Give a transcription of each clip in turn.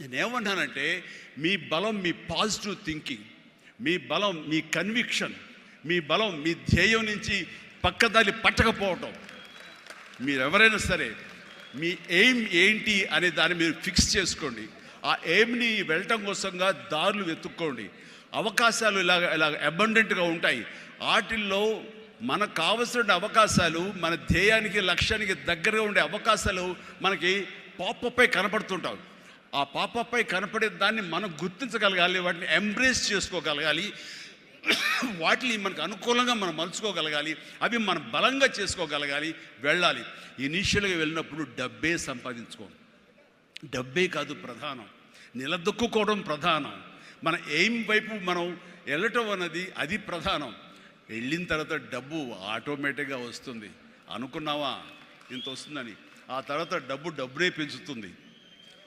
నేనేమన్నానంటే మీ బలం మీ positive thinking మీ బలం మీ కన్విక్షన్ మీ బలం మీ ధ్యేయం నుంచి పక్కదారి పట్టకపోవటం. మీరు ఎవరైనా సరే మీ ఎయిమ్ ఏంటి అనే దాన్ని మీరు ఫిక్స్ చేసుకోండి. ఆ ఎయిమ్ని వెళ్ళటం కోసంగా దారులు వెతుక్కోండి. అవకాశాలు ఇలాగ ఇలాగ అబండెంట్గా ఉంటాయి. వాటిల్లో మనకు కావలసిన అవకాశాలు మన ధ్యేయానికి లక్ష్యానికి దగ్గరగా ఉండే అవకాశాలు మనకి పాపపై కనపడుతుంటాయి. ఆ పాపపై కనపడే దాన్ని మనం గుర్తించగలగాలి వాటిని ఎంబ్రేస్ చేసుకోగలగాలి వాటిని మనకు అనుకూలంగా మనం మలుచుకోగలగాలి అవి మనం బలంగా చేసుకోగలగాలి వెళ్ళాలి. ఇనీషియల్గా వెళ్ళినప్పుడు డబ్బే సంపాదించుకో. డబ్బే కాదు ప్రధానం. నిలదొక్కుకోవడం ప్రధానం. మన ఎయిమ్ వైపు మనం వెళ్ళటం అన్నది అది ప్రధానం. వెళ్ళిన తర్వాత డబ్బు ఆటోమేటిక్గా వస్తుంది. అనుకున్నావా? ఇంత వస్తుందని. ఆ తర్వాత డబ్బు డబ్బునే పెంచుతుంది.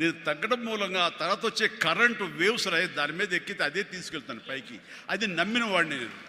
నేను తగ్గడం మూలంగా తర్వాత వచ్చే కరెంటు వేవ్స్ రాయి దాని మీద ఎక్కితే అదే తీసుకెళ్తాను పైకి. అది నమ్మిన వాడిని నేను.